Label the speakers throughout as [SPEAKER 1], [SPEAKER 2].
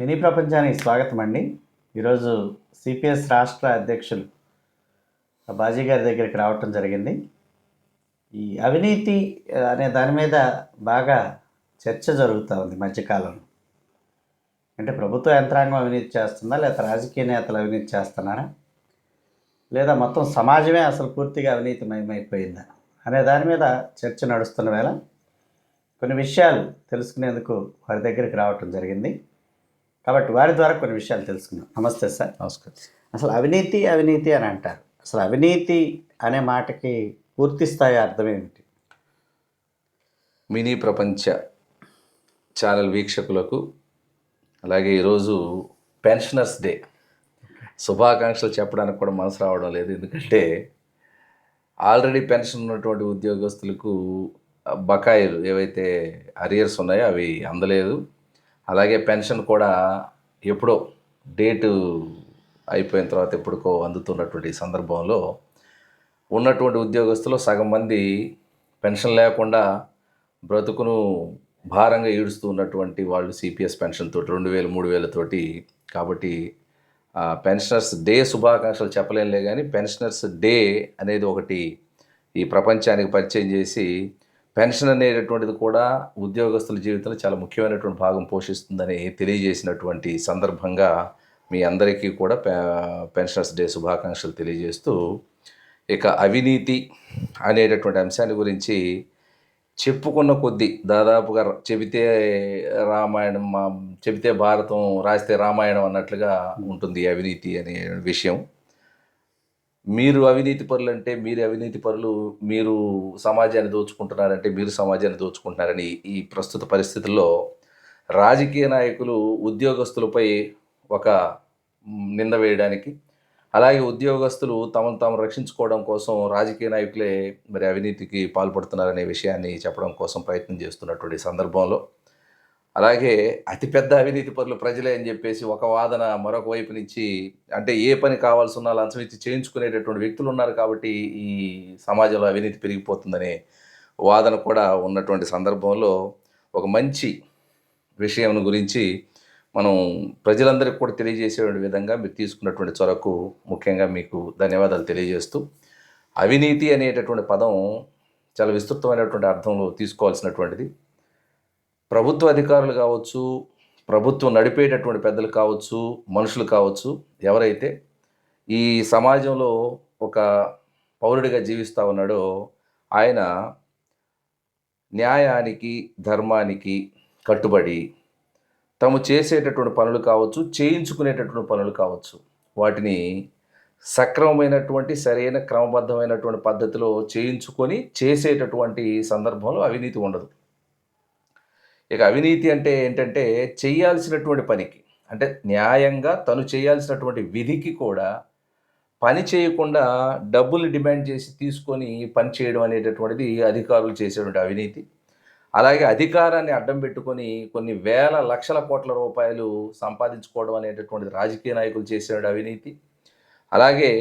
[SPEAKER 1] Mini ప్రపంచానికి స్వాగతం అండి. ఈరోజు సిపిఎస్ రాష్ట్ర అధ్యక్షులు బాజీ గారి దగ్గరికి రావటం జరిగింది. ఈ అవినీతి అనే దాని మీద బాగా చర్చ జరుగుతూ ఉంది మధ్యకాలంలో అంటే ప్రభుత్వ యంత్రాంగం అవినీతి చేస్తుందా లేదా రాజకీయ నేతలు అవినీతి చేస్తున్నారా లేదా మొత్తం సమాజమే అసలు పూర్తిగా అవినీతిమయమైపోయిందా అనే దాని మీద చర్చ నడుస్తున్న వేళ కొన్ని విషయాలు తెలుసుకునేందుకు వారి దగ్గరికి రావటం జరిగింది. కాబట్టి వారి ద్వారా కొన్ని విషయాలు తెలుసుకుందాం. నమస్తే సార్.
[SPEAKER 2] నమస్కారం
[SPEAKER 1] అసలు అవినీతి అవినీతి అని అంటారు. అసలు అవినీతి అనే మాటకి పూర్తి స్థాయి అర్థం ఏమిటి?
[SPEAKER 2] మినీ ప్రపంచ ఛానల్ వీక్షకులకు అలాగే ఈరోజు పెన్షనర్స్ డే. శుభాకాంక్షలు చెప్పడానికి కూడా మనసు రావడం లేదు. ఎందుకంటే ఆల్రెడీ పెన్షన్ ఉన్నటువంటి ఉద్యోగస్తులకు బకాయిలు ఏవైతే అరియర్స్ ఉన్నాయో అవి అందలేదు. అలాగే పెన్షన్ కూడా ఎప్పుడో డేటు అయిపోయిన తర్వాత ఎప్పటికో అందుతున్నటువంటి సందర్భంలో ఉన్నటువంటి ఉద్యోగస్తులు సగం మంది పెన్షన్ లేకుండా బ్రతుకును భారంగా ఈడుస్తూ ఉన్నటువంటి వాళ్ళు సిపిఎస్ పెన్షన్ తోటి రెండు వేలు మూడు వేలతోటి కాబట్టి ఆ, పెన్షనర్స్ డే శుభాకాంక్షలు చెప్పలేనులే కానీ పెన్షనర్స్ డే అనేది ఒకటి ఈ ప్రపంచానికి పరిచయం చేసి పెన్షన్ అనేటటువంటిది కూడా ఉద్యోగస్తుల జీవితంలో చాలా ముఖ్యమైనటువంటి భాగం పోషిస్తుందని తెలియజేసినటువంటి సందర్భంగా మీ అందరికీ కూడా పె- పెన్షనర్స్ డే శుభాకాంక్షలు తెలియజేస్తూ ఇక అవినీతి అనేటటువంటి అంశాన్ని గురించి చెప్పుకున్న కొద్దీ దాదాపుగా ర- చెబితే రామాయణం మా చెబితే భారతం రాస్తే రామాయణం అన్నట్లుగా ఉంటుంది అవినీతి అనే విషయం. మీరు అవినీతి పరులు అంటే మీరు అవినీతి పరులు మీరు సమాజాన్ని దోచుకుంటున్నారంటే మీరు సమాజాన్ని దోచుకుంటున్నారని ఈ ప్రస్తుత పరిస్థితుల్లో రాజకీయ నాయకులు ఉద్యోగస్తులపై ఒక నింద వేయడానికి అలాగే ఉద్యోగస్తులు తమను తాము రక్షించుకోవడం కోసం రాజకీయ నాయకులే మరి అవినీతికి పాల్పడుతున్నారనే విషయాన్ని చెప్పడం కోసం ప్రయత్నం చేస్తున్నటువంటి సందర్భంలో అలాగే అతిపెద్ద అవినీతి పనులు ప్రజలే అని చెప్పేసి ఒక వాదన మరొక వైపు నుంచి అంటే ఏ పని కావాల్సి ఉన్నా లంచం ఇచ్చి చేయించుకునేటటువంటి వ్యక్తులు ఉన్నారు కాబట్టి ఈ సమాజంలో అవినీతి పెరిగిపోతుందనే వాదన కూడా ఉన్నటువంటి సందర్భంలో ఒక మంచి విషయం గురించి మనం ప్రజలందరికీ కూడా తెలియజేసే విధంగా మీరు తీసుకున్నటువంటి చొరకు ముఖ్యంగా మీకు ధన్యవాదాలు తెలియజేస్తూ అవినీతి అనేటటువంటి పదం చాలా విస్తృతమైనటువంటి అర్థంలో తీసుకోవాల్సినటువంటిది. ప్రభుత్వ అధికారులు కావచ్చు ప్రభుత్వం నడిపేటటువంటి పెద్దలు కావచ్చు మనుషులు కావచ్చు ఎవరైతే ఈ సమాజంలో ఒక పౌరుడిగా జీవిస్తూ ఉన్నాడో ఆయన న్యాయానికి ధర్మానికి కట్టుబడి తాము చేసేటటువంటి పనులు కావచ్చు చేయించుకునేటటువంటి పనులు కావచ్చు వాటిని సక్రమమైనటువంటి సరైన క్రమబద్ధమైనటువంటి పద్ధతిలో చేయించుకొని చేసేటటువంటి సందర్భంలో అవినీతి ఉండదు. ఇక అవినీతి అంటే ఏంటంటే చేయాల్సినటువంటి పనికి అంటే న్యాయంగా తను చేయాల్సినటువంటి విధికి కూడా పని చేయకుండా డబ్బులు డిమాండ్ చేసి తీసుకొని పని చేయడం అనేటటువంటిది అధికారులు చేసేటువంటి అవినీతి. అలాగే అధికారాన్ని అడ్డం పెట్టుకొని కొన్ని వేల లక్షల కోట్ల రూపాయలు సంపాదించుకోవడం అనేటటువంటిది రాజకీయ నాయకులు చేసేటువంటి అవినీతి. అలాగే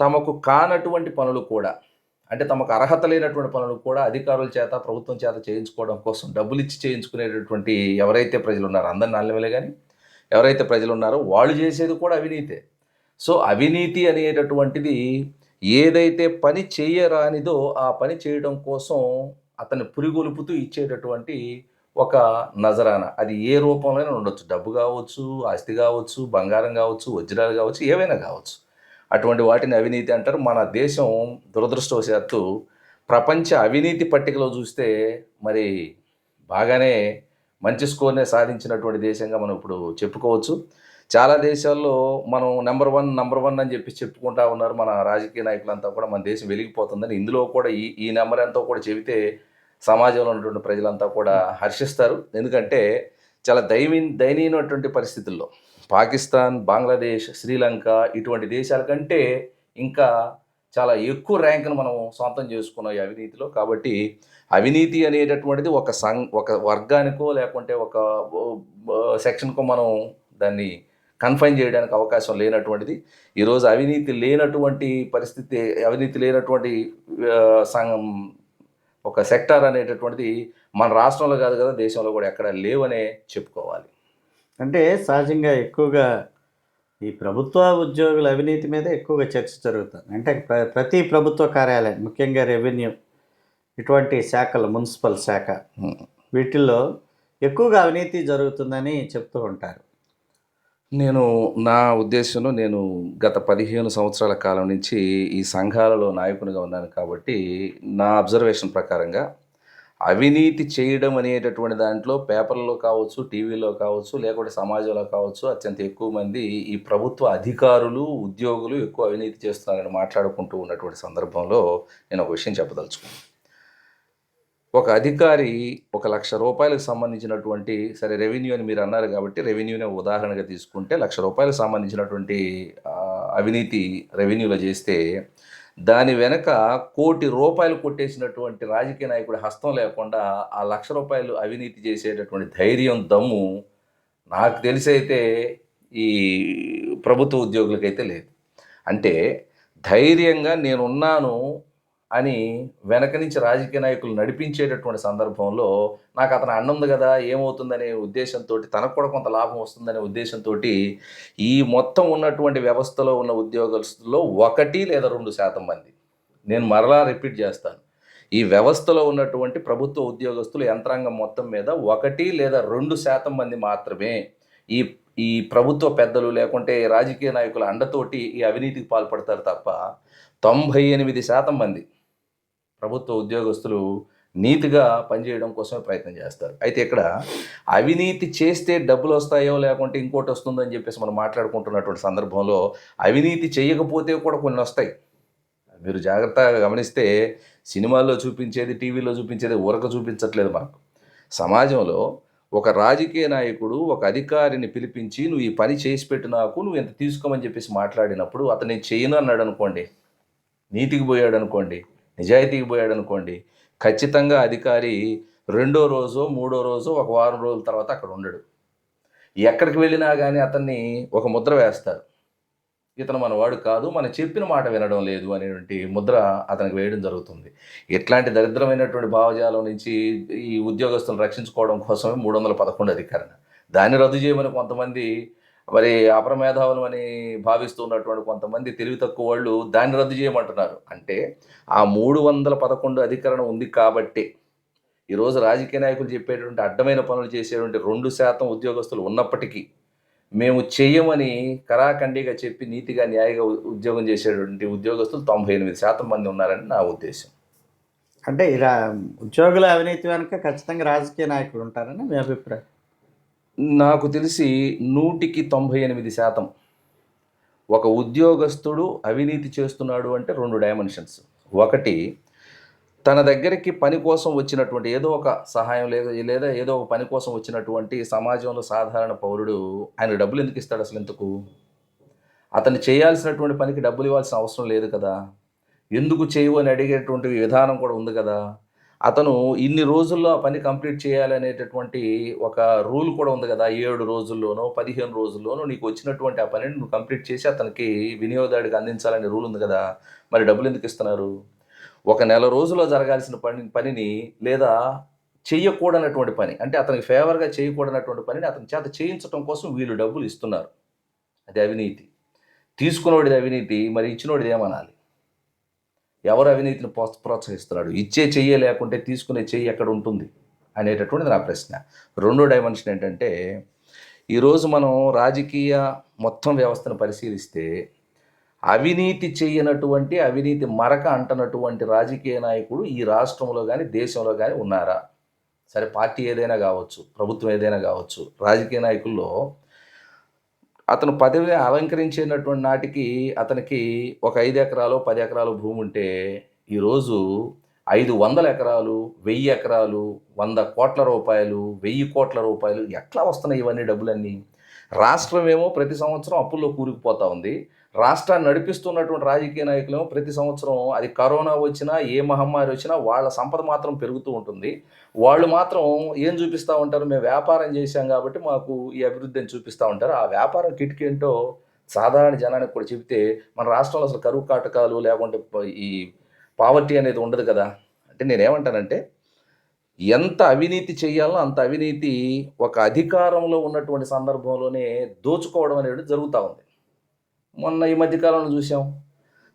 [SPEAKER 2] తమకు కానటువంటి పనులు కూడా అంటే తమకు అర్హత లేనటువంటి పనులు కూడా అధికారుల చేత ప్రభుత్వం చేత చేయించుకోవడం కోసం డబ్బులు ఇచ్చి చేయించుకునేటటువంటి ఎవరైతే ప్రజలు ఉన్నారో అందరిని నల్లమలే కానీ ఎవరైతే ప్రజలు ఉన్నారో వాళ్ళు చేసేది కూడా అవినీతే. సో అవినీతి అనేటటువంటిది ఏదైతే పని చేయరానిదో ఆ పని చేయడం కోసం అతన్ని పురిగొలుపుతూ ఇచ్చేటటువంటి ఒక నజరాన. అది ఏ రూపంలోనే ఉండొచ్చు. డబ్బు కావచ్చు ఆస్తి కావచ్చు బంగారం కావచ్చు వజ్రాలు కావచ్చు ఏవైనా కావచ్చు. అటువంటి వాటిని అవినీతి అంటారు. మన దేశం దురదృష్టవశాత్తు ప్రపంచ అవినీతి పట్టికలో చూస్తే మరి బాగానే మంచి స్కోర్నే సాధించినటువంటి దేశంగా మనం ఇప్పుడు చెప్పుకోవచ్చు. చాలా దేశాల్లో మనం నెంబర్ వన్ నెంబర్ వన్ అని చెప్పి చెప్పుకుంటా ఉన్నారు. మన రాజకీయ నాయకులంతా కూడా మన దేశం వెలిగిపోతుందని. ఇందులో కూడా ఈ ఈ నెంబర్ ఎంతో కూడా చెబితే సమాజంలో ఉన్నటువంటి ప్రజలంతా కూడా హర్షిస్తారు. ఎందుకంటే చాలా దైవీ దయనీయమైనటువంటి పరిస్థితుల్లో పాకిస్తాన్ బంగ్లాదేశ్ శ్రీలంక ఇటువంటి దేశాల కంటే ఇంకా చాలా ఎక్కువ ర్యాంక్ను మనం సొంతం చేసుకున్నాం ఈ అవినీతిలో. కాబట్టి అవినీతి అనేటటువంటిది ఒక సం ఒక వర్గానికో లేకుంటే ఒక సెక్షన్కో మనం దాన్ని కన్ఫైన్ చేయడానికి అవకాశం లేనటువంటిది. ఈరోజు అవినీతి లేనటువంటి పరిస్థితి అవినీతి లేనటువంటి సంఘం ఒక సెక్టార్ అనేటటువంటిది మన రాష్ట్రంలో కాదు కదా దేశంలో కూడా ఎక్కడ లేవనే చెప్పుకోవాలి.
[SPEAKER 1] అంటే సహజంగా ఎక్కువగా ఈ ప్రభుత్వ ఉద్యోగుల అవినీతి మీద ఎక్కువగా చర్చ జరుగుతుంది. అంటే ప్ర ప్రతి ప్రభుత్వ కార్యాలయం ముఖ్యంగా రెవెన్యూ ఇటువంటి శాఖలు మున్సిపల్ శాఖ వీటిల్లో ఎక్కువగా అవినీతి జరుగుతుందని చెప్తూ ఉంటారు.
[SPEAKER 2] నేను నా ఉద్దేశంలో నేను గత పదిహేను సంవత్సరాల కాలం నుంచి ఈ సంఘాలలో నాయకునిగా ఉన్నాను కాబట్టి నా అబ్జర్వేషన్ ప్రకారంగా అవినీతి చేయడం అనేటటువంటి దాంట్లో పేపర్లో కావచ్చు టీవీలో కావచ్చు లేకుంటే సమాజంలో కావచ్చు అత్యంత ఎక్కువ మంది ఈ ప్రభుత్వ అధికారులు ఉద్యోగులు ఎక్కువ అవినీతి చేస్తున్నారని మాట్లాడుకుంటూ ఉన్నటువంటి సందర్భంలో నేను ఒక విషయం చెప్పదలుచుకున్నాను. ఒక అధికారి ఒక లక్ష రూపాయలకు సంబంధించినటువంటి సరే రెవెన్యూ అని మీరు అన్నారు కాబట్టి రెవెన్యూనే ఉదాహరణగా తీసుకుంటే లక్ష రూపాయలకు సంబంధించినటువంటి అవినీతి రెవెన్యూలో చేస్తే దాని వెనక కోటి రూపాయలు కొట్టేసినటువంటి రాజకీయ నాయకుడి హస్తం లేకుండా ఆ లక్ష రూపాయలు అవినీతి చేసేటటువంటి ధైర్యం దమ్ము నాకు తెలిసైతే ఈ ప్రభుత్వ ఉద్యోగులకైతే లేదు. అంటే ధైర్యంగా నేనున్నాను అని వెనక నుంచి రాజకీయ నాయకులు నడిపించేటటువంటి సందర్భంలో నాకు అతను అన్నుంది కదా ఏమవుతుందనే ఉద్దేశంతో తనకు కూడా కొంత లాభం వస్తుందనే ఉద్దేశంతో ఈ మొత్తం ఉన్నటువంటి వ్యవస్థలో ఉన్న ఉద్యోగస్తుల్లో ఒకటి లేదా రెండు శాతం మంది. నేను మరలా రిపీట్ చేస్తాను. ఈ వ్యవస్థలో ఉన్నటువంటి ప్రభుత్వ ఉద్యోగస్తులు యంత్రాంగం మొత్తం మీద ఒకటి లేదా రెండు శాతం మంది మాత్రమే ఈ ఈ ప్రభుత్వ పెద్దలు లేకుంటే రాజకీయ నాయకుల అండతోటి ఈ అవినీతికి పాల్పడతారు తప్ప తొంభై ఎనిమిది శాతం మంది. ప్రభుత్వ ఉద్యోగస్తులు నీతిగా పనిచేయడం కోసమే ప్రయత్నం చేస్తారు. అయితే ఇక్కడ అవినీతి చేస్తే డబ్బులు వస్తాయో లేకుంటే ఇంకోటి వస్తుందో అని చెప్పేసి మనం మాట్లాడుకుంటున్నటువంటి సందర్భంలో అవినీతి చేయకపోతే కూడా కొన్ని వస్తాయి. మీరు జాగ్రత్తగా గమనిస్తే సినిమాల్లో చూపించేది టీవీలో చూపించేది ఊరక చూపించట్లేదు మనకు సమాజంలో ఒక రాజకీయ నాయకుడు ఒక అధికారిని పిలిపించి నువ్వు ఈ పని చేసి పెట్టు నాకు నువ్వు ఎంత తీసుకోమని చెప్పేసి మాట్లాడినప్పుడు అతను నేను చేయను అన్నాడు అనుకోండి నీతికి పోయాడు అనుకోండి నిజాయితీకి పోయాడు అనుకోండి ఖచ్చితంగా అధికారి రెండో రోజు మూడో రోజు ఒక వారం రోజుల తర్వాత అక్కడ ఉండడు. ఎక్కడికి వెళ్ళినా కానీ అతన్ని ఒక ముద్ర వేస్తారు. ఇతను మన వాడు కాదు మనం చెప్పిన మాట వినడం లేదు అనేటువంటి ముద్ర అతనికి వేయడం జరుగుతుంది. ఇట్లాంటి దరిద్రమైనటువంటి భావజాలం నుంచి ఈ ఉద్యోగస్తులను రక్షించుకోవడం కోసమే మూడు వందల పదకొండు అధికారణ. దాన్ని రద్దు చేయమని కొంతమంది మరి అప్రమేధావులు అని భావిస్తున్నటువంటి కొంతమంది తెలివి తక్కువ వాళ్ళు దాన్ని రద్దు చేయమంటున్నారు. అంటే ఆ మూడు వందల పదకొండు అధికరణ ఉంది కాబట్టి ఈరోజు రాజకీయ నాయకులు చెప్పేటువంటి అడ్డమైన పనులు చేసేటువంటి రెండు శాతం ఉద్యోగస్తులు ఉన్నప్పటికీ మేము చెయ్యమని కరాఖండిగా చెప్పి నీతిగా న్యాయంగా ఉద్యోగం చేసేటువంటి ఉద్యోగస్తులు తొంభై ఎనిమిది శాతం మంది ఉన్నారని నా ఉద్దేశం.
[SPEAKER 1] అంటే ఇలా ఉద్యోగుల అవినీతి వెనుక ఖచ్చితంగా రాజకీయ నాయకులు ఉంటారని మీ అభిప్రాయం.
[SPEAKER 2] నాకు తెలిసి నూటికి తొంభై ఎనిమిది శాతం ఒక ఉద్యోగస్తుడు అవినీతి చేస్తున్నాడు అంటే రెండు డైమెన్షన్స్. ఒకటి తన దగ్గరికి పని కోసం వచ్చినటువంటి ఏదో ఒక సహాయం లేదా లేదా ఏదో ఒక పని కోసం వచ్చినటువంటి సమాజంలో సాధారణ పౌరుడు ఆయన డబ్బులు ఎందుకు ఇస్తాడు అసలు ఎందుకు? అతను చేయాల్సినటువంటి పనికి డబ్బులు ఇవ్వాల్సిన అవసరం లేదు కదా? ఎందుకు చేయవు అని అడిగేటువంటి విధానం కూడా ఉంది కదా? అతను ఇన్ని రోజుల్లో ఆ పని కంప్లీట్ చేయాలనేటటువంటి ఒక రూల్ కూడా ఉంది కదా ఏడు రోజుల్లోనో పదిహేను రోజుల్లోనో నీకు వచ్చినటువంటి ఆ పనిని నువ్వు కంప్లీట్ చేసి అతనికి వినియోగదారుడికి అందించాలనే రూల్ ఉంది కదా మరి డబ్బులు ఎందుకు ఇస్తున్నారు? ఒక నెల రోజుల్లో జరగాల్సిన పని పనిని లేదా చేయకూడనటువంటి పని అంటే అతనికి ఫేవర్గా చేయకూడనటువంటి పనిని అతని చేత చేయించడం కోసం వీళ్ళు డబ్బులు ఇస్తున్నారు. అది అవినీతి. తీసుకున్నోడిది అవినీతి మరి ఇచ్చినోడిది ఏమనాలి? ఎవరు అవినీతిని ప్రోత్స ప్రోత్సహిస్తున్నాడు? ఇచ్చే చెయ్యి లేకుంటే తీసుకునే చెయ్యి ఎక్కడ ఉంటుంది? అనేటటువంటిది నా ప్రశ్న. రెండో డైమెన్షన్ ఏంటంటే ఈరోజు మనం రాజకీయ మొత్తం వ్యవస్థను పరిశీలిస్తే అవినీతి చేయనటువంటి అవినీతి మరక అంటనటువంటి రాజకీయ నాయకుడు ఈ రాష్ట్రంలో కానీ దేశంలో కానీ ఉన్నారా? సరే పార్టీ ఏదైనా కావచ్చు ప్రభుత్వం ఏదైనా కావచ్చు రాజకీయ నాయకుల్లో అతను పదవి అలంకరించినటువంటి నాటికి అతనికి ఒక ఐదు ఎకరాలు పది ఎకరాలు భూమి ఉంటే ఈరోజు ఐదు వందల ఎకరాలు వెయ్యి ఎకరాలు వంద కోట్ల రూపాయలు వెయ్యి కోట్ల రూపాయలు ఎట్లా వస్తున్నాయి ఇవన్నీ డబ్బులన్నీ? రాష్ట్రం ఏమో ప్రతి సంవత్సరం అప్పుల్లో కూరుకుపోతూ ఉంది. రాష్ట్రాన్ని నడిపిస్తున్నటువంటి రాజకీయ నాయకులేమో ప్రతి సంవత్సరం అది కరోనా వచ్చినా ఏ మహమ్మారి వచ్చినా వాళ్ళ సంపద మాత్రం పెరుగుతూ ఉంటుంది. వాళ్ళు మాత్రం ఏం చూపిస్తూ ఉంటారు? మేము వ్యాపారం చేశాం కాబట్టి మాకు ఈ అభివృద్ధిని చూపిస్తూ ఉంటారు. ఆ వ్యాపారం కిటికీ ఏంటో సాధారణ జనానికి కూడా చెబితే మన రాష్ట్రంలో అసలు కరువు కాటకాలు లేకుంటే ఈ పావర్టీ అనేది ఉండదు కదా. అంటే నేనేమంటానంటే ఎంత అవినీతి చేయాలో అంత అవినీతి ఒక అధికారంలో ఉన్నటువంటి సందర్భంలోనే దోచుకోవడం అనేది జరుగుతూ ఉంది. మొన్న ఈ మధ్యకాలంలో చూసాం.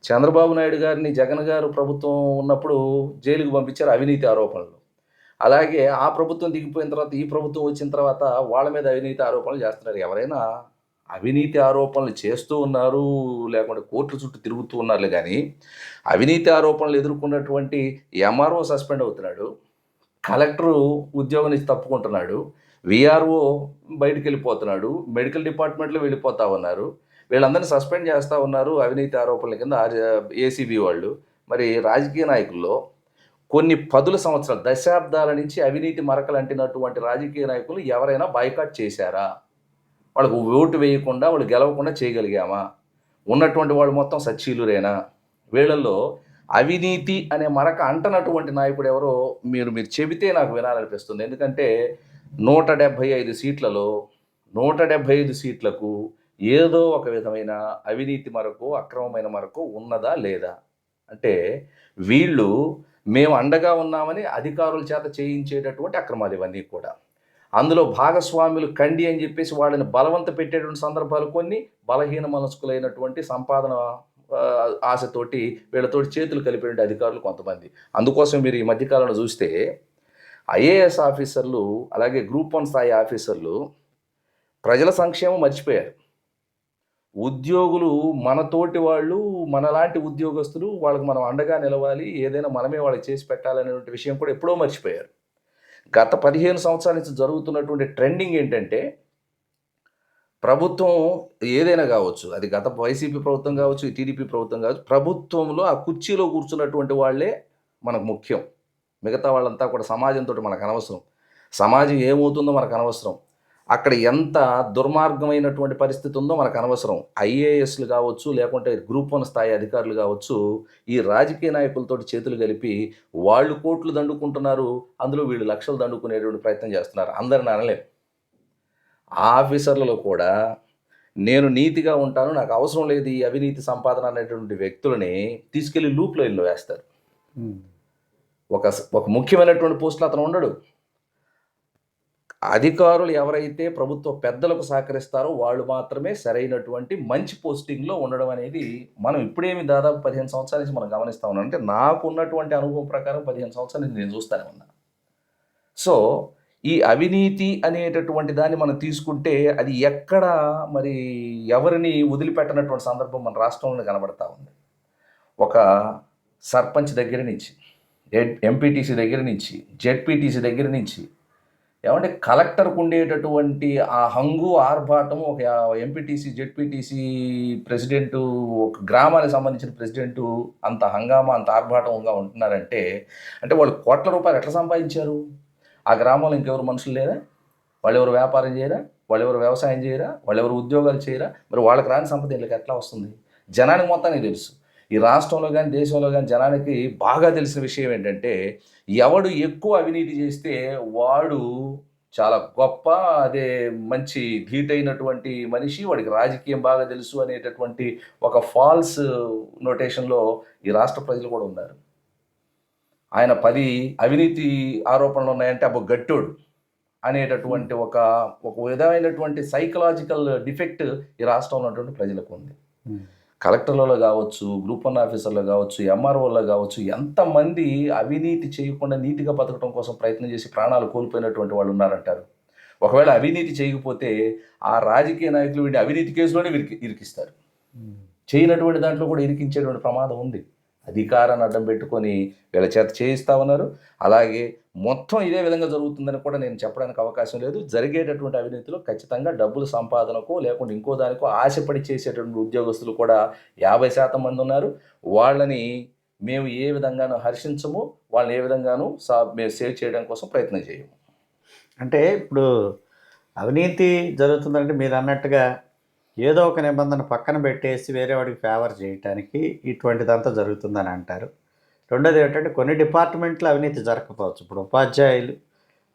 [SPEAKER 2] చంద్రబాబు నాయుడు గారిని జగన్ గారు ప్రభుత్వం ఉన్నప్పుడు జైలుకు పంపించారు అవినీతి ఆరోపణలు. అలాగే ఆ ప్రభుత్వం దిగిపోయిన తర్వాత ఈ ప్రభుత్వం వచ్చిన తర్వాత వాళ్ళ మీద అవినీతి ఆరోపణలు చేస్తున్నారు. ఎవరైనా అవినీతి ఆరోపణలు చేస్తూ ఉన్నారు లేకుంటే కోర్టు చుట్టూ తిరుగుతూ ఉన్నారు కానీ అవినీతి ఆరోపణలు ఎదుర్కొన్నటువంటి ఎంఆర్ఓ సస్పెండ్ అవుతున్నాడు. కలెక్టరు ఉద్యోగం నుంచి తప్పుకుంటున్నాడు. విఆర్ఓ బయటికి వెళ్ళిపోతున్నాడు. మెడికల్ డిపార్ట్మెంట్లో వెళ్ళిపోతా ఉన్నారు. వీళ్ళందరినీ సస్పెండ్ చేస్తూ ఉన్నారు అవినీతి ఆరోపణల కింద ఏసీబీ వాళ్ళు. మరి రాజకీయ నాయకుల్లో కొన్ని పదుల సంవత్సరాలు దశాబ్దాల నుంచి అవినీతి మరకలు అంటినటువంటి రాజకీయ నాయకులు ఎవరైనా బాయ్కాట్ చేశారా? వాళ్ళకు ఓటు వేయకుండా వాళ్ళు గెలవకుండా చేయగలిగామా? ఉన్నటువంటి వాళ్ళు మొత్తం సచ్చీలురేనా వీళ్ళల్లో అవినీతి అనే మరక అంటనటువంటి నాయకుడు ఎవరో మీరు మీరు చెబితే నాకు వినాలనిపిస్తుంది. ఎందుకంటే నూట డెబ్భై ఐదు సీట్లలో నూట డెబ్భై ఐదు సీట్లకు ఏదో ఒక విధమైన అవినీతి మరకు అక్రమమైన మరకు ఉన్నదా లేదా? అంటే వీళ్ళు మేము అండగా ఉన్నామని అధికారుల చేత చేయించేటటువంటి అక్రమాలు ఇవన్నీ కూడా. అందులో భాగస్వాములు కండి అని చెప్పేసి వాళ్ళని బలవంత పెట్టేటువంటి సందర్భాలు కొన్ని బలహీన మనస్కులైనటువంటి సంపాదన ఆశతోటి వీళ్ళతోటి చేతులు కలిపే అధికారులు కొంతమంది. అందుకోసం మీరు ఈ మధ్యకాలంలో చూస్తే ఐఏఎస్ ఆఫీసర్లు అలాగే గ్రూప్ వన్ స్థాయి ఆఫీసర్లు ప్రజల సంక్షేమం మర్చిపోయారు. ఉద్యోగులు మనతోటి వాళ్ళు మనలాంటి ఉద్యోగస్తులు వాళ్ళకి మనం అండగా నిలవాలి ఏదైనా మనమే వాళ్ళకి చేసి పెట్టాలనేటువంటి విషయం కూడా ఎప్పుడో మర్చిపోయారు. గత పదిహేను సంవత్సరాల నుంచి జరుగుతున్నటువంటి ట్రెండింగ్ ఏంటంటే ప్రభుత్వం ఏదైనా కావచ్చు అది గత వైసీపీ ప్రభుత్వం కావచ్చు టీడీపీ ప్రభుత్వం కావచ్చు ప్రభుత్వంలో ఆ కుర్చీలో కూర్చున్నటువంటి వాళ్ళే మనకు ముఖ్యం. మిగతా వాళ్ళంతా కూడా సమాజంతో మనకు అనవసరం. సమాజం ఏమవుతుందో మనకు అనవసరం. అక్కడ ఎంత దుర్మార్గమైనటువంటి పరిస్థితి ఉందో మనకు అనవసరం. ఐఏఎస్లు కావచ్చు లేకుంటే గ్రూప్ వన్ స్థాయి అధికారులు కావచ్చు ఈ రాజకీయ నాయకులతోటి చేతులు కలిపి వాళ్ళు కోట్లు దండుకుంటున్నారు అందులో వీళ్ళు లక్షలు దండుకునేటువంటి ప్రయత్నం చేస్తున్నారు. అందరిని అనలేం. ఆఫీసర్లలో కూడా నేను నీతిగా ఉంటాను నాకు అవసరం లేదు ఈ అవినీతి సంపాదన అనేటువంటి వ్యక్తులని తీసుకెళ్ళి లూప్ లైన్లో వేస్తారు. ఒక ఒక ముఖ్యమైనటువంటి పోస్టులు అతను ఉండడు. అధికారులు ఎవరైతే ప్రభుత్వ పెద్దలకు సహకరిస్తారో వాళ్ళు మాత్రమే సరైనటువంటి మంచి పోస్టింగ్లో ఉండడం అనేది మనం ఇప్పుడేమి దాదాపు పదిహేను సంవత్సరాల నుంచి మనం గమనిస్తూ ఉన్నాం. అంటే నాకు ఉన్నటువంటి అనుభవం ప్రకారం పదిహేను సంవత్సరాల నుంచి నేను చూస్తానే ఉన్నా. సో ఈ అవినీతి అనేటటువంటి దాన్ని మనం తీసుకుంటే అది ఎక్కడ మరి ఎవరిని వదిలిపెట్టనటువంటి సందర్భం మన రాష్ట్రంలో కనబడతా ఉంది. ఒక సర్పంచ్ దగ్గర నుంచి ఎంపీటీసీ దగ్గర నుంచి జెడ్పీటీసీ దగ్గర నుంచి ఏమంటే కలెక్టర్కు ఉండేటటువంటి ఆ హంగు ఆర్భాటం ఒక ఎంపీటీసీ జెడ్పీటీసీ ప్రెసిడెంటు ఒక గ్రామానికి సంబంధించిన ప్రెసిడెంటు అంత హంగామా అంత ఆర్భాటంగా ఉంటున్నారంటే అంటే వాళ్ళు కోట్ల రూపాయలు ఎట్లా సంపాదించారు? ఆ గ్రామంలో ఇంకెవరు మనుషులు లేరా? వాళ్ళు ఎవరు వ్యాపారం చేయరా? వాళ్ళు ఎవరు వ్యవసాయం చేయరా? వాళ్ళు ఎవరు ఉద్యోగాలు చేయరా? మరి వాళ్ళకి రాని సంపద వీళ్ళకి ఎట్లా వస్తుంది? జనానికి మొత్తానికి తెలుసు. ఈ రాష్ట్రంలో కానీ దేశంలో కానీ జనానికి బాగా తెలిసిన విషయం ఏంటంటే ఎవడు ఎక్కువ అవినీతి చేస్తే వాడు చాలా గొప్ప అదే మంచి ధీటైనటువంటి మనిషి వాడికి రాజకీయం బాగా తెలుసు అనేటటువంటి ఒక ఫాల్స్ నోటేషన్లో ఈ రాష్ట్ర ప్రజలు కూడా ఉన్నారు. ఆయన పది అవినీతి ఆరోపణలు ఉన్నాయంటే అబ్బో గట్టోడు అనేటటువంటి ఒక ఒక విధమైనటువంటి సైకలాజికల్ డిఫెక్ట్ ఈ రాష్ట్రంలో ఉన్నటువంటి ప్రజలకు ఉంది. కలెక్టర్లలో కావచ్చు గ్రూప్ వన్ ఆఫీసర్లో కావచ్చు ఎంఆర్ఓలో కావచ్చు ఎంతమంది అవినీతి చేయకుండా నీతిగా బతకడం కోసం ప్రయత్నం చేసి ప్రాణాలు కోల్పోయినటువంటి వాళ్ళు ఉన్నారంటారు? ఒకవేళ అవినీతి చేయకపోతే ఆ రాజకీయ నాయకులు వీడిని అవినీతి కేసులోనే ఇరికి ఇరికిస్తారు. చేయనటువంటి దాంట్లో కూడా ఇరికించేటువంటి ప్రమాదం ఉంది. అధికారాన్ని అడ్డం పెట్టుకొని వీళ్ళ చేత చేయిస్తా ఉన్నారు. అలాగే మొత్తం ఇదే విధంగా జరుగుతుందని కూడా నేను చెప్పడానికి అవకాశం లేదు. జరిగేటటువంటి అవినీతిలో ఖచ్చితంగా డబ్బులు సంపాదనకు లేకుంటే ఇంకో దానికో ఆశపడి చేసేటటువంటి ఉద్యోగస్తులు కూడా యాభై శాతం మంది ఉన్నారు. వాళ్ళని మేము ఏ విధంగానూ హర్షించము. వాళ్ళని ఏ విధంగానూ సా మేము సేవ్ చేయడం కోసం ప్రయత్నం చేయము.
[SPEAKER 1] అంటే ఇప్పుడు అవినీతి జరుగుతుందంటే మీరు అన్నట్టుగా ఏదో ఒక నిబంధన పక్కన పెట్టేసి వేరే వాడికి ఫేవర్ చేయటానికి ఇటువంటిదంతా జరుగుతుందని అంటారు. రెండోది ఏంటంటే కొన్ని డిపార్ట్మెంట్లు అవినీతి జరగకపోవచ్చు. ఇప్పుడు ఉపాధ్యాయులు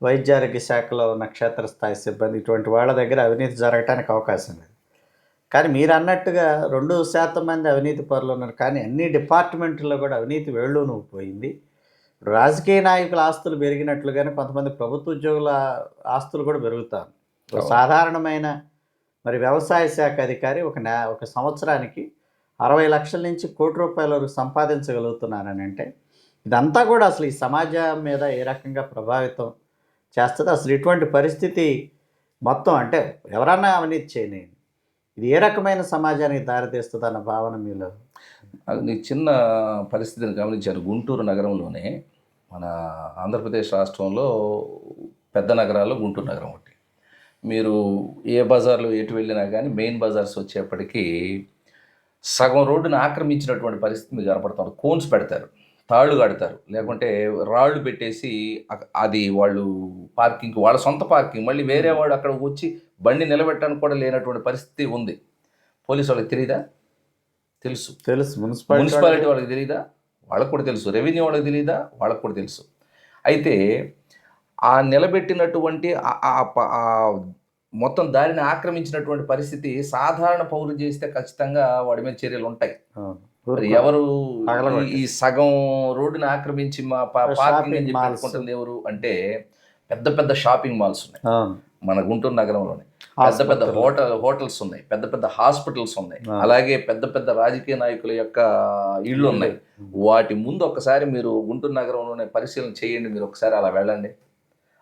[SPEAKER 1] వైద్య ఆరోగ్య శాఖలో ఉన్న క్షేత్రస్థాయి సిబ్బంది ఇటువంటి వాళ్ళ దగ్గర అవినీతి జరగటానికి అవకాశం లేదు. కానీ మీరు అన్నట్టుగా రెండు శాతం మంది అవినీతి పరులు ఉన్నారు. కానీ అన్ని డిపార్ట్మెంట్లో కూడా అవినీతి వేళ్ళు నువ్వు పోయింది రాజకీయ నాయకుల ఆస్తులు పెరిగినట్లుగానే కొంతమంది ప్రభుత్వ ఉద్యోగుల ఆస్తులు కూడా పెరుగుతారు. సాధారణమైన మరి వ్యవసాయ శాఖ అధికారి ఒక నె ఒక సంవత్సరానికి అరవై లక్షల నుంచి కోటి రూపాయల వరకు సంపాదించగలుగుతున్నారని అంటే ఇదంతా కూడా అసలు ఈ సమాజం మీద ఏ రకంగా ప్రభావితం చేస్తుంది? అసలు ఇటువంటి పరిస్థితి మొత్తం అంటే ఎవరన్నా అవినీతి చేయనియండి ఇది ఏ రకమైన సమాజానికి దారితీస్తుంది అన్న భావన మీలో?
[SPEAKER 2] నీకు చిన్న పరిస్థితిని గమనించారు. గుంటూరు నగరంలోనే మన ఆంధ్రప్రదేశ్ రాష్ట్రంలో పెద్ద నగరాల్లో గుంటూరు నగరం ఒకటి. మీరు ఏ బజార్లో ఎటు వెళ్ళినా కానీ మెయిన్ బజార్స్ వచ్చేప్పటికీ సగం రోడ్డును ఆక్రమించినటువంటి పరిస్థితి మీకు కనపడుతుంది కోన్స్ పెడతారు తాళ్ళు కడతారు లేకుంటే రాళ్ళు పెట్టేసి అది వాళ్ళు పార్కింగ్ వాళ్ళ సొంత పార్కింగ్ మళ్ళీ వేరే వాడు అక్కడ వచ్చి బండి నిలబెట్టడానికి కూడా లేనటువంటి పరిస్థితి ఉంది. పోలీసు వాళ్ళకి తెలియదా తెలుసు.
[SPEAKER 1] తెలుసు. మున్సిపాలిటీ
[SPEAKER 2] మున్సిపాలిటీ వాళ్ళకి తెలియదా వాళ్ళకు కూడా తెలుసు. రెవెన్యూ వాళ్ళకి తెలియదా వాళ్ళకు కూడా తెలుసు. అయితే ఆ నిలబెట్టినటువంటి మొత్తం దారిని ఆక్రమించినటువంటి పరిస్థితి సాధారణ పౌరులు చేస్తే ఖచ్చితంగా వాడి మీద చర్యలు ఉంటాయి. ఎవరు. ఈ సగం రోడ్డుని ఆక్రమించి మా పార్కింగ్ అని చెప్పి ఎవరు అంటే పెద్ద పెద్ద షాపింగ్ మాల్స్ ఉన్నాయి. మన గుంటూరు నగరంలోనే. పెద్ద పెద్ద. హోటల్ హోటల్స్ ఉన్నాయి. పెద్ద పెద్ద హాస్పిటల్స్ ఉన్నాయి. అలాగే పెద్ద పెద్ద రాజకీయ నాయకుల యొక్క ఇళ్ళు. ఉన్నాయి. వాటి ముందు ఒకసారి మీరు గుంటూరు నగరంలోనే పరిశీలన చేయండి. మీరు ఒకసారి అలా వెళ్ళండి.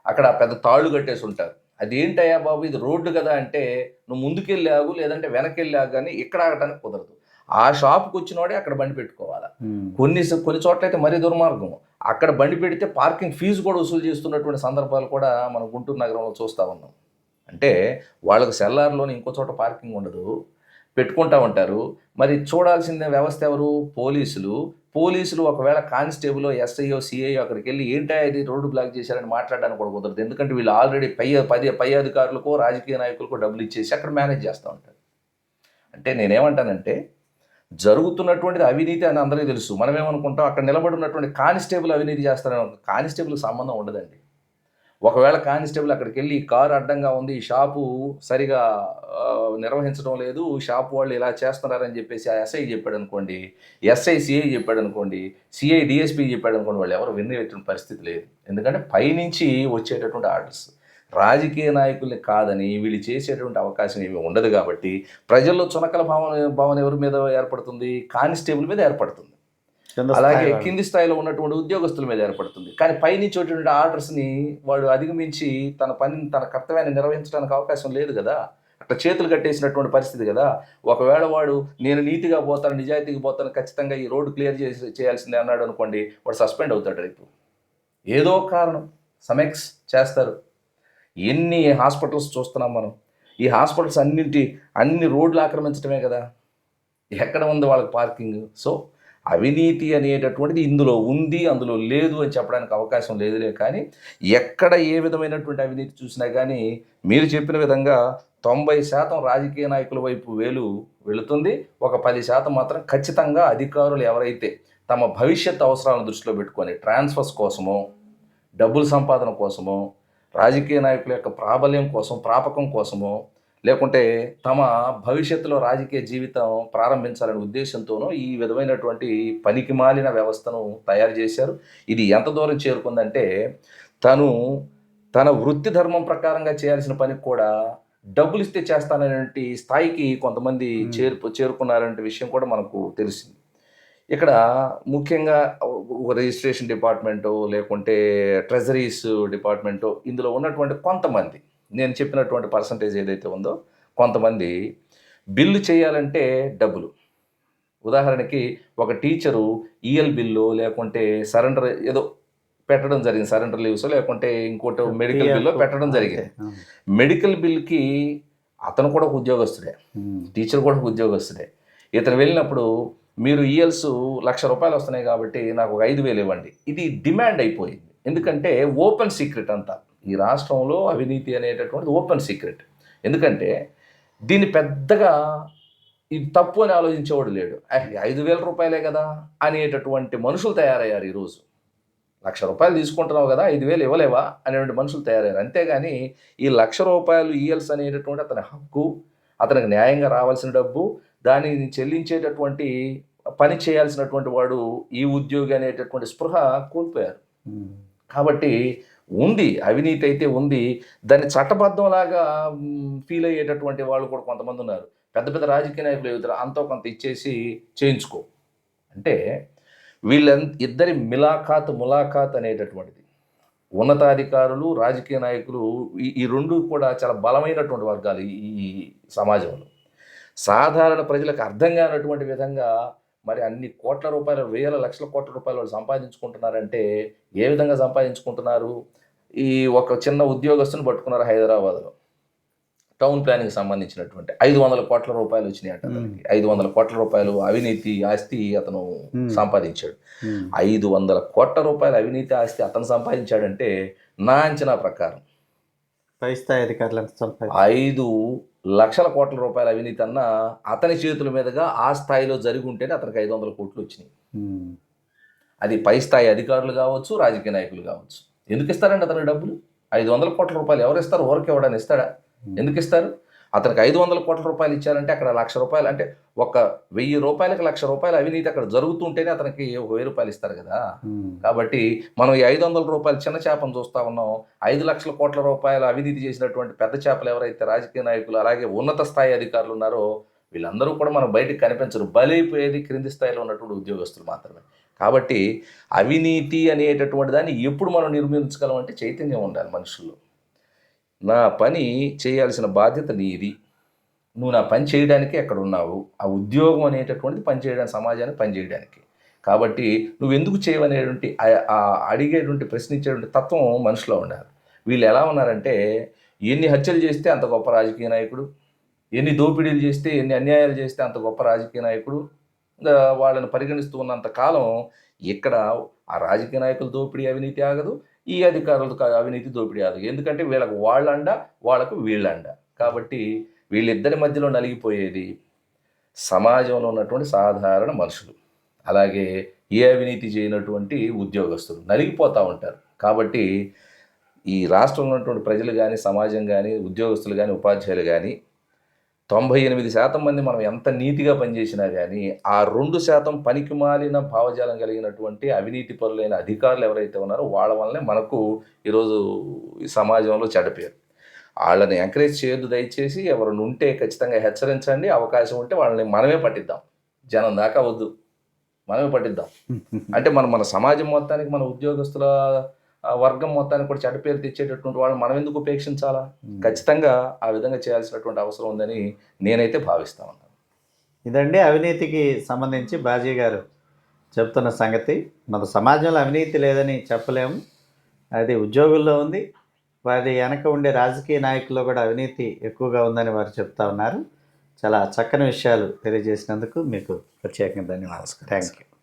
[SPEAKER 2] అక్కడ పెద్ద తాళ్ళు కట్టేసి ఉంటారు. అది ఏంటయ్యా బాబు ఇది రోడ్డు కదా అంటే నువ్వు ముందుకెళ్ళి ఆగు లేదంటే వెనకెళ్ళి ఆగు కానీ ఇక్కడ ఆగటానికి కుదరదు. ఆ షాప్కి వచ్చినోడే అక్కడ బండి పెట్టుకోవాలా. కొన్ని కొన్ని చోట్ల అయితే మరీ దుర్మార్గం అక్కడ బండి పెడితే పార్కింగ్ ఫీజు కూడా వసూలు చేస్తున్నటువంటి సందర్భాలు కూడా మనం గుంటూరు నగరంలో చూస్తూ ఉన్నాం. అంటే వాళ్ళకు సెల్లార్లోని ఇంకో చోట పార్కింగ్ ఉండదు. పెట్టుకుంటా ఉంటారు. మరి చూడాల్సిన వ్యవస్థ ఎవరు? పోలీసులు. పోలీసులు ఒకవేళ కానిస్టేబుల్ ఎస్ఐఓ సిఐఓ అక్కడికి వెళ్ళి ఏంటా ఇది రోడ్డు బ్లాక్ చేశారని మాట్లాడడానికి కూడా కుదరదు. ఎందుకంటే వీళ్ళు ఆల్రెడీ పై పది పై అధికారులకు రాజకీయ నాయకులకో డబ్బులు ఇచ్చేసి అక్కడ మేనేజ్ చేస్తూ ఉంటారు. అంటే నేనేమంటానంటే జరుగుతున్నటువంటిది అవినీతి అని అందరికీ తెలుసు. మనం ఏమనుకుంటాం అక్కడ నిలబడి ఉన్నటువంటి కానిస్టేబుల్ అవినీతి చేస్తారని కానిస్టేబుల్ కానిస్టేబుల్కి సంబంధం ఉండదండి. ఒకవేళ కానిస్టేబుల్ అక్కడికి వెళ్ళి ఈ కారు అడ్డంగా ఉంది ఈ షాపు సరిగా నిర్వహించడం లేదు షాపు వాళ్ళు ఇలా చేస్తున్నారని చెప్పేసి ఆ ఎస్ఐ చెప్పాడు అనుకోండి ఎస్ఐ సిఐ చెప్పాడు అనుకోండి సిఐ డిఎస్పీ చెప్పాడు అనుకోండి వాళ్ళు ఎవరు వినేటువంటి పరిస్థితి లేదు. ఎందుకంటే పైనుంచి వచ్చేటటువంటి ఆర్డర్స్. రాజకీయ నాయకుల్ని కాదని వీళ్ళు చేసేటువంటి అవకాశం ఏమి ఉండదు కాబట్టి ప్రజల్లో చునకల భావన భావన ఎవరి మీద ఏర్పడుతుంది? కానిస్టేబుల్ మీద ఏర్పడుతుంది. అలాగే. కింది స్థాయిలో ఉన్నటువంటి ఉద్యోగస్తుల మీద ఏర్పడుతుంది. కానీ పైనుంచి వచ్చేటువంటి ఆర్డర్స్ని వాడు అధిగమించి తన పనిని తన కర్తవ్యాన్ని నిర్వహించడానికి అవకాశం లేదు కదా. అట్లా చేతులు కట్టేసినటువంటి పరిస్థితి కదా. ఒకవేళ వాడు నేను నీతిగా పోతాను నిజాయితీగా పోతాను ఖచ్చితంగా ఈ రోడ్డు క్లియర్ చేసి చేయాల్సిందే అన్నాడు అనుకోండి వాడు సస్పెండ్ అవుతాడు రేపు. ఏదో కారణం. సమెక్స్ చేస్తారు. ఎన్ని హాస్పిటల్స్ చూస్తున్నాం మనం. ఈ హాస్పిటల్స్ అన్నింటి అన్ని రోడ్లు ఆక్రమించడమే కదా. ఎక్కడ ఉంది వాళ్ళకి పార్కింగ్? సో అవినీతి అనేటటువంటిది ఇందులో ఉంది అందులో లేదు అని చెప్పడానికి అవకాశం లేదులే కానీ ఎక్కడ ఏ విధమైనటువంటి అవినీతి చూసినా కానీ మీరు చెప్పిన విధంగా తొంభై శాతం రాజకీయ నాయకుల వైపు వేలు వెళుతుంది. ఒక పది శాతం మాత్రం ఖచ్చితంగా అధికారులు ఎవరైతే తమ భవిష్యత్ అవసరాలను దృష్టిలో పెట్టుకొని ట్రాన్స్ఫర్స్ కోసమో డబ్బుల సంపాదన కోసమో రాజకీయ నాయకుల యొక్క ప్రాబల్యం కోసం ప్రాపకం కోసమో లేకుంటే తమ భవిష్యత్తులో రాజకీయ జీవితం ప్రారంభించాలనే ఉద్దేశంతోనూ ఈ విధమైనటువంటి పనికి మాలిన వ్యవస్థను తయారు చేశారు ఇది ఎంత దూరం చేరుకుందంటే తను తన వృత్తి ధర్మం ప్రకారంగా చేయాల్సిన పనికి కూడా డబ్బులు ఇస్తే చేస్తాననే స్థాయికి కొంతమంది. చేరు చేరుకున్నారనే విషయం కూడా మనకు తెలిసింది ఇక్కడ ముఖ్యంగా రిజిస్ట్రేషన్ డిపార్ట్మెంటో లేకుంటే ట్రెజరీస్ డిపార్ట్మెంటో ఇందులో ఉన్నటువంటి కొంతమంది నేను చెప్పినటువంటి పర్సంటేజ్ ఏదైతే ఉందో కొంతమంది బిల్లు చేయాలంటే డబ్బులు. ఉదాహరణకి ఒక టీచరు ఈఎల్ బిల్లు లేకుంటే సరెండర్ ఏదో పెట్టడం జరిగింది సరెండర్ లీవ్స్ లేకుంటే ఇంకోటి మెడికల్ బిల్లో పెట్టడం జరిగింది. మెడికల్ బిల్కి అతను కూడా ఒక ఉద్యోగస్తుడే.
[SPEAKER 1] ఉమ్.
[SPEAKER 2] టీచర్ కూడా ఒక ఉద్యోగస్తుడే. ఇతను వెళ్ళినప్పుడు మీరు ఈఎల్స్ లక్ష రూపాయలు వస్తున్నాయి కాబట్టి నాకు ఒక ఐదు వేలు ఇవ్వండి. ఇది డిమాండ్ అయిపోయింది. ఎందుకంటే ఓపెన్ సీక్రెట్ అంతా. ఈ రాష్ట్రంలో అవినీతి అనేటటువంటిది ఓపెన్ సీక్రెట్. ఎందుకంటే దీన్ని పెద్దగా ఇది తప్పు అని ఆలోచించేవాడు లేడు. "ఐ, ఐదు వేల రూపాయలే కదా అనేటటువంటి మనుషులు తయారయ్యారు ఈరోజు లక్ష రూపాయలు తీసుకుంటున్నావు కదా ఐదు వేలు ఇవ్వలేవా అనేటువంటి మనుషులు తయారయ్యారు. అంతేగాని ఈ లక్ష రూపాయలు ఈఎల్స్ అనేటటువంటి అతని హక్కు అతనికి న్యాయంగా రావాల్సిన డబ్బు దానిని చెల్లించేటటువంటి పని చేయాల్సినటువంటి వాడు ఈ ఉద్యోగి అనేటటువంటి స్పృహ కోల్పోయారు. కాబట్టి ఉంది అవినీతి అయితే ఉంది. దాన్ని చట్టబద్ధంలాగా ఫీల్ అయ్యేటటువంటి వాళ్ళు కూడా కొంతమంది ఉన్నారు. పెద్ద పెద్ద రాజకీయ నాయకులు ఎదురు అంతో కొంత ఇచ్చేసి చేయించుకో. అంటే వీళ్ళ ఇద్దరి మిలాఖాత్ ములాఖాత్ అనేటటువంటిది. ఉన్నతాధికారులు రాజకీయ నాయకులు ఈ ఈ రెండు కూడా చాలా బలమైనటువంటి వర్గాలు ఈ ఈ సమాజంలో. సాధారణ ప్రజలకు అర్థం కానటువంటి విధంగా మరి అన్ని కోట్ల రూపాయలు వేల లక్షల కోట్ల రూపాయలు వాళ్ళు సంపాదించుకుంటున్నారంటే ఏ విధంగా సంపాదించుకుంటున్నారు? ఈ ఒక చిన్న ఉద్యోగస్తుని పట్టుకున్నారు హైదరాబాద్లో. టౌన్ ప్లానింగ్ సంబంధించినటువంటి ఐదు వందల కోట్ల రూపాయలు వచ్చినాయి అంట ఐదు వందల కోట్ల రూపాయలు అవినీతి ఆస్తి అతను. సంపాదించాడు. ఐదు వందల కోట్ల రూపాయల అవినీతి ఆస్తి అతను సంపాదించాడంటే నా అంచనా ప్రకారం
[SPEAKER 1] పై స్థాయి సంపాదించారు?
[SPEAKER 2] ఐదు లక్షల కోట్ల రూపాయల అవినీతి అన్న అతని చేతుల మీదుగా ఆ స్థాయిలో జరిగి ఉంటేనే అతనికి ఐదు వందల కోట్లు వచ్చినాయి. అది పై స్థాయి అధికారులు కావచ్చు రాజకీయ నాయకులు కావచ్చు. ఎందుకు ఇస్తారండి అతనికి డబ్బులు? ఐదు వందల కోట్ల రూపాయలు ఎవరు ఇస్తారు? ఊరికి ఎవడని ఇస్తాడా? ఎందుకు ఇస్తారు? అతనికి ఐదు వందల కోట్ల రూపాయలు ఇచ్చారంటే అక్కడ లక్ష రూపాయలు అంటే ఒక వెయ్యి రూపాయలకి లక్ష రూపాయల అవినీతి అక్కడ జరుగుతుంటేనే అతనికి ఒక వెయ్యి రూపాయలు ఇస్తారు కదా. కాబట్టి మనం ఈ ఐదు వందల రూపాయలు చిన్న చేపను చూస్తా ఉన్నాం. ఐదు లక్షల కోట్ల రూపాయల అవినీతి చేసినటువంటి పెద్ద చేపలు ఎవరైతే రాజకీయ నాయకులు అలాగే ఉన్నత స్థాయి అధికారులు ఉన్నారో వీళ్ళందరూ కూడా మనం బయటికి కనిపించరు. బలైపోయేది క్రింది స్థాయిలో ఉన్నటువంటి ఉద్యోగస్తులు మాత్రమే. కాబట్టి అవినీతి అనేటటువంటి దాన్ని ఎప్పుడు మనం నిర్మించగలం అంటే చైతన్యం ఉండాలి మనుషుల్లో. నా పని చేయాల్సిన బాధ్యత నీది. నువ్వు నా పని చేయడానికి ఎక్కడ ఉన్నావు. ఆ ఉద్యోగం అనేటటువంటిది పని చేయడానికి సమాజానికి పని చేయడానికి. కాబట్టి నువ్వు ఎందుకు చేయవనేటువంటి ఆ- అడిగేటువంటి ప్రశ్నించేటువంటి తత్వం మనుషులో ఉండాలి. వీళ్ళు ఎలా ఉన్నారంటే ఎన్ని హత్యలు చేస్తే అంత గొప్ప రాజకీయ నాయకుడు ఎన్ని దోపిడీలు చేస్తే ఎన్ని అన్యాయాలు చేస్తే అంత గొప్ప రాజకీయ నాయకుడు వాళ్ళని పరిగణిస్తూ ఉన్నంత కాలం ఇక్కడ ఆ రాజకీయ నాయకుల దోపిడీ అవినీతి ఆగదు. ఈ అధికారులు అవినీతి దోపిడీ ఆగదు ఎందుకంటే వీళ్ళకు వాళ్ళండ వాళ్ళకు వీళ్ళండ. కాబట్టి వీళ్ళిద్దరి మధ్యలో నలిగిపోయేది సమాజంలో ఉన్నటువంటి సాధారణ మనుషులు. అలాగే ఏ అవినీతి చేయనటువంటి ఉద్యోగస్తులు నలిగిపోతూ ఉంటారు. కాబట్టి ఈ రాష్ట్రంలో ఉన్నటువంటి ప్రజలు కానీ సమాజం కానీ ఉద్యోగస్తులు కానీ ఉపాధ్యాయులు కానీ తొంభై ఎనిమిది శాతం మంది మనం ఎంత నీతిగా పనిచేసినా కానీ ఆ రెండు శాతం పనికి మాలిన భావజాలం కలిగినటువంటి అవినీతి పరులైన అధికారులు ఎవరైతే ఉన్నారో వాళ్ళ వల్లనే మనకు ఈరోజు ఈ సమాజంలో చెడ్డ పేరు. వాళ్ళని ఎంకరేజ్ చేయొద్దు దయచేసి ఎవరైనా ఉంటే ఖచ్చితంగా హెచ్చరించండి. అవకాశం ఉంటే వాళ్ళని మనమే పట్టిద్దాం. జనం దాకా వద్దు. మనమే పట్టిద్దాం. అంటే మనం మన సమాజం మొత్తానికి మన ఉద్యోగస్తుల వర్గం మొత్తానికి కూడా చెడ్డ పేరు తెచ్చేటటువంటి వాళ్ళని మనం ఎందుకు ఉపేక్షించాలా? ఖచ్చితంగా ఆ విధంగా చేయాల్సినటువంటి అవసరం ఉందని నేనైతే భావిస్తా ఉన్నాను.
[SPEAKER 1] ఇదండి అవినీతికి సంబంధించి బాజీ గారు చెప్తున్న సంగతి. మన సమాజంలో అవినీతి లేదని చెప్పలేము అది ఉద్యోగుల్లో ఉంది. వారి వెనక ఉండే రాజకీయ నాయకుల్లో కూడా అవినీతి ఎక్కువగా ఉందని వారు చెప్తా ఉన్నారు. చాలా చక్కని విషయాలు తెలియజేసినందుకు మీకు ప్రత్యేకంగా ధన్యవాదాలు. Thank you